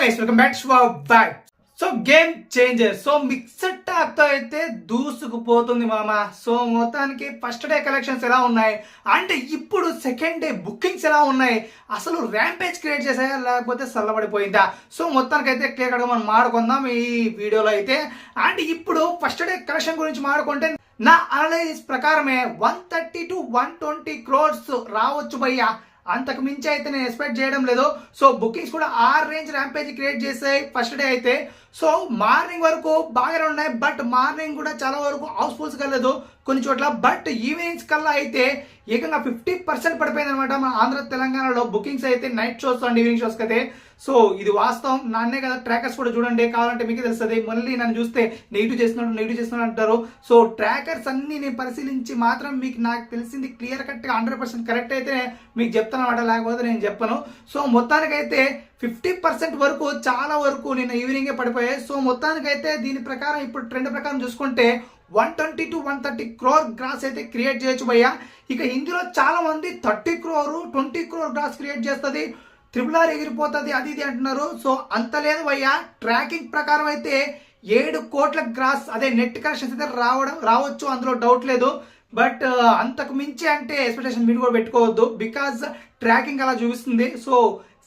Guys welcome back back so Game Changer so mixed టాక్తో అయితే దూసుకుపోతుంది మామ. So మొత్తానికి first day collections ఎలా ఉన్నాయి? అండ్ ఇప్పుడు సెకండ్ డే బుకింగ్స్ ఎలా ఉన్నాయి? అసలు ర్యాంపేజ్ క్రియేట్ చేసాయా లేకపోతే చల్లబడిపోయిందా? సో మొత్తానికి అయితే క్లియర్ మనం మాడుకుందాం ఈ వీడియోలో అయితే. అండ్ ఇప్పుడు ఫస్ట్ డే కలెక్షన్ గురించి మాడుకుంటే నా అనలైజ్ ప్రకారమే one thirty to one twenty crores రావచ్చు భయ్యా. అంతకు మించి అయితే నేను ఎక్స్పెక్ట్ చేయడం లేదు. సో బుకింగ్స్ కూడా ఆర్ రేంజ్ ర్యాంపేజ్ క్రియేట్ చేసాయి ఫస్ట్ డే అయితే. సో మార్నింగ్ వరకు బాగానే ఉన్నాయి బట్ మార్నింగ్ కూడా చాలా వరకు హౌస్ఫుల్స్ కలదు కొన్ని చోట్ల. బట్ ఈవినింగ్స్ కల్లా అయితే ఏకంగా ఫిఫ్టీ పర్సెంట్ పడిపోయింది అనమాట మన ఆంధ్ర తెలంగాణలో బుకింగ్స్ అయితే night shows and evening shows అయితే సో ఇది వాస్తవం. నాన్నే కదా ట్రాకర్స్ కూడా చూడండి కావాలంటే మీకు తెలుస్తుంది. మళ్ళీ నన్ను చూస్తే నెగిటివ్ చేస్తున్నాడు నెగిటివ్ చేస్తున్నాడు అంటారు. సో ట్రాకర్స్ అన్ని నేను పరిశీలించి మాత్రం మీకు నాకు తెలిసింది క్లియర్ కట్గా హండ్రెడ్ పర్సెంట్ కరెక్ట్ అయితే మీకు చెప్తాను అనమాట లేకపోతే నేను చెప్పను. సో మొత్తానికైతే ఫిఫ్టీ పర్సెంట్ వరకు చాలా వరకు నిన్న ఈవినింగే పడిపోయాయి. సో మొత్తానికైతే దీని ప్రకారం ఇప్పుడు ట్రెండ్ ప్రకారం చూసుకుంటే one twenty to one thirty crore gross అయితే క్రియేట్ చేయొచ్చు భయ్యా. ఇక ఇందులో చాలా మంది thirty crore twenty crore gross create చేస్తుంది. త్రిపుల్ ఆర్ ఎగిరిపోతుంది అది ఇది అంటున్నారు. సో అంత లేదు భయ్యా. ట్రాకింగ్ ప్రకారం అయితే ఏడు కోట్ల గ్రాస్ అదే నెట్ కనెక్షన్స్ అయితే రావడం రావచ్చు. అందులో డౌట్ లేదు. బట్ uh, అంతకు మించి అంటే ఎక్స్పెక్టేషన్ మీరు కూడా పెట్టుకోవద్దు. బికాజ్ ట్రాకింగ్ అలా చూపిస్తుంది. So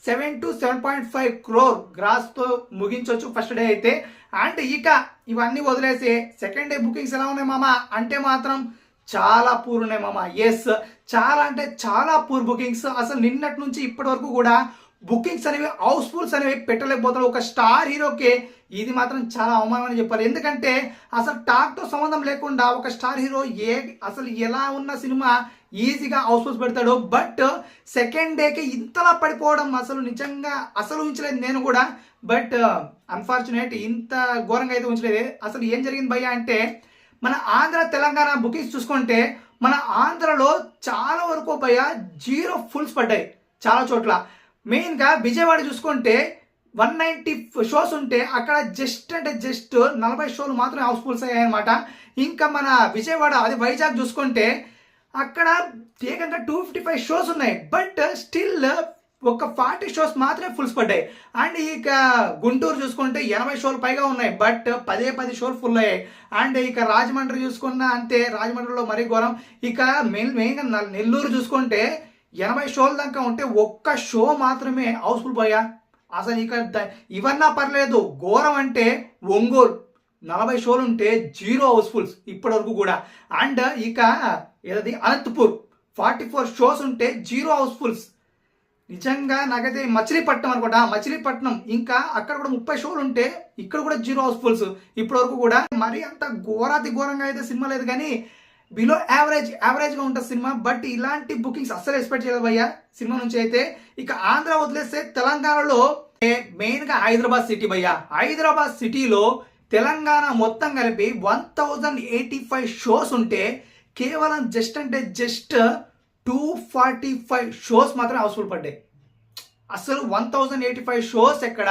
seven to seven point five crore గ్రాస్తో ముగించవచ్చు ఫస్ట్ డే అయితే. అండ్ ఇక ఇవన్నీ వదిలేసి సెకండ్ డే బుకింగ్స్ ఎలా ఉన్నాయి మామ? అంటే మాత్రం చాలా పూర్ ఉన్నాయి మామ. ఎస్ చాలా అంటే చాలా పూర్ బుకింగ్స్ అసలు నిన్నటి నుంచి ఇప్పటి వరకు కూడా బుకింగ్స్ అనేవి హౌస్ఫుల్స్ అనేవి పెట్టలేకపోతారు ఒక స్టార్ హీరోకి ఇది మాత్రం చాలా అవమానం అని చెప్పాలి. ఎందుకంటే అసలు టాక్తో సంబంధం లేకుండా ఒక స్టార్ హీరో ఏ అసలు ఎలా ఉన్న సినిమా ఈజీగా హౌస్ఫుల్స్ పెడతాడు. బట్ సెకండ్ డేకి ఇంతలా పడిపోవడం అసలు నిజంగా అసలు ఉంచలేదు నేను కూడా. బట్ అన్ఫార్చునేట్ uh, ఇంత ఘోరంగా అయితే ఉంచలేదు అసలు ఏం జరిగింది భయ్య అంటే మన ఆంధ్ర తెలంగాణ బుకింగ్స్ చూసుకుంటే మన ఆంధ్రలో చాలా వరకు భయ్య జీరో ఫుల్స్ పడ్డాయి చాలా చోట్ల. మెయిన్గా విజయవాడ చూసుకుంటే వన్ నైంటీ షోస్ ఉంటే అక్కడ జస్ట్ అంటే జస్ట్ నలభై షోలు మాత్రమే హౌస్ఫుల్స్ అయ్యాయన్నమాట. ఇంకా మన విజయవాడ అది వైజాగ్ చూసుకుంటే అక్కడ ఏకంగా టూ ఫిఫ్టీ ఫైవ్ షోస్ ఉన్నాయి. బట్ స్టిల్ ఒక ఫార్టీ షోస్ మాత్రమే ఫుల్స్ పడ్డాయి అండ్ ఇక గుంటూరు చూసుకుంటే ఎనభై షోలు పైగా ఉన్నాయి. బట్ పదే పది షోలు ఫుల్ అయ్యాయి. అండ్ ఇక రాజమండ్రి చూసుకున్న అంతే. రాజమండ్రిలో మరీ ఘోరం. ఇక మెయిన్ మెయిన్గా నెల్లూరు చూసుకుంటే ఎనభై షోల దాకా ఉంటే ఒక్క షో మాత్రమే హౌస్ఫుల్ పోయా. అసలు ఇక ఇవన్నా పర్లేదు. ఘోరం అంటే ఒంగోలు. నలభై షోలు ఉంటే జీరో హౌస్ఫుల్స్ ఇప్పటి వరకు కూడా. అండ్ ఇక ఏదది అనంతపూర్. ఫార్టీ ఫోర్ షోస్ ఉంటే జీరో హౌస్ఫుల్స్. నిజంగా నాకైతే మచిలీపట్నం అనుకుంటా. మచిలీపట్నం ఇంకా అక్కడ కూడా ముప్పై షోలు ఉంటే ఇక్కడ కూడా జీరో హౌస్ఫుల్స్ ఇప్పటి వరకు కూడా మరీ అంత ఘోరాతి ఘోరంగా అయితే సినిమా లేదు కానీ బిలో యావరేజ్ యావరేజ్గా ఉంటుంది సినిమా. బట్ ఇలాంటి బుకింగ్స్ అస్సలు ఎక్స్పెక్ట్ చేయలేదు భయ్యా. సినిమా నుంచి అయితే ఇక ఆంధ్ర వదిలేస్తే తెలంగాణలో మెయిన్గా హైదరాబాద్ సిటీ భయ్యా. హైదరాబాద్ సిటీలో తెలంగాణ మొత్తం కలిపి one thousand eighty five shows ఉంటే కేవలం జస్ట్ అంటే just two forty five shows మాత్రం హౌస్ఫుల్ పడ్డాయి అసలు one thousand eighty five shows ఎక్కడ?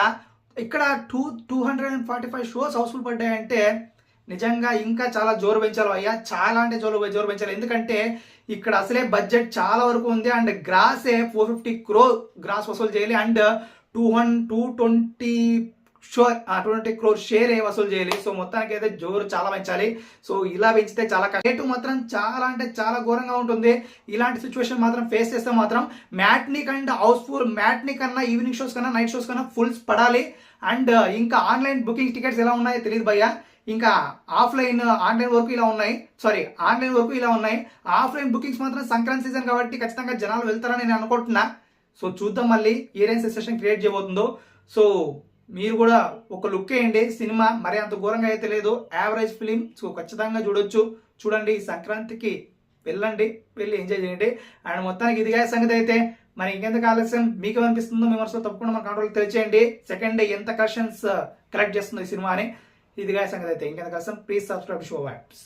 ఇక్కడ two two hundred and forty five shows houseful పడ్డాయి అంటే నిజంగా ఇంకా చాలా జోరు పెంచాలి అయ్యా. చాలా అంటే జోరు జోరు పెంచాలి. ఎందుకంటే ఇక్కడ అసలే బడ్జెట్ చాలా వరకు ఉంది అండ్ గ్రాసే ఫోర్ ఫిఫ్టీ క్రో గ్రాస్ వసూలు చేయాలి. And two one two twenty sure twenty crore share ఏ వసూలు చేయాలి సో మొత్తానికి అయితే జోరు చాలా పెంచాలి. సో ఇలా పెంచితే చాలా రేటు మాత్రం చాలా అంటే చాలా ఘోరంగా ఉంటుంది. ఇలాంటి సిచ్యువేషన్ మాత్రం ఫేస్ చేస్తే మాత్రం మ్యాట్నిక్ అండ్ హౌస్ఫుల్ మ్యాట్ని కన్నా ఈవినింగ్ షోస్ కన్నా నైట్ షోస్ కన్నా ఫుల్స్ పడాలి. అండ్ uh, ఇంకా ఆన్లైన్ బుకింగ్ టికెట్స్ ఎలా ఉన్నాయో తెలియదు భయ్యా. ఇంకా ఆఫ్లైన్ ఆన్లైన్ వరకు ఇలా ఉన్నాయి. సారీ ఆన్లైన్ వరకు ఇలా ఉన్నాయి. ఆఫ్లైన్ బుకింగ్స్ మాత్రం సంక్రాంతి సీజన్ కాబట్టి ఖచ్చితంగా జనాలు వెళ్తారని నేను అనుకుంటున్నా. సో చూద్దాం మళ్ళీ ఏ రైన్ సెషన్ క్రియేట్ చేయబోతుందో. సో మీరు కూడా ఒక లుక్ వేయండి సినిమా మరి అంత ఘోరంగా అయితే లేదు. యావరేజ్ ఫిలిం సో ఖచ్చితంగా చూడొచ్చు. చూడండి సంక్రాంతికి వెళ్ళండి వెళ్ళి ఎంజాయ్ చేయండి. అండ్ మొత్తానికి ఇదిగా సంగతి అయితే మరి ఇంకెంత ఆలస్యం? మీకు అనిపిస్తుందో విమర్శలు తప్పకుండా మన కంట్రోల్ తెలియచేయండి. సెకండ్ డే ఎంత కలెక్షన్స్ కలెక్ట్ చేస్తుంది ఈ సినిమా అని. ఇదిగా సంగతి అయితే. ఇంకెంత ఆలస్యం? ప్లీజ్ సబ్స్క్రైబ్ షో యాప్స్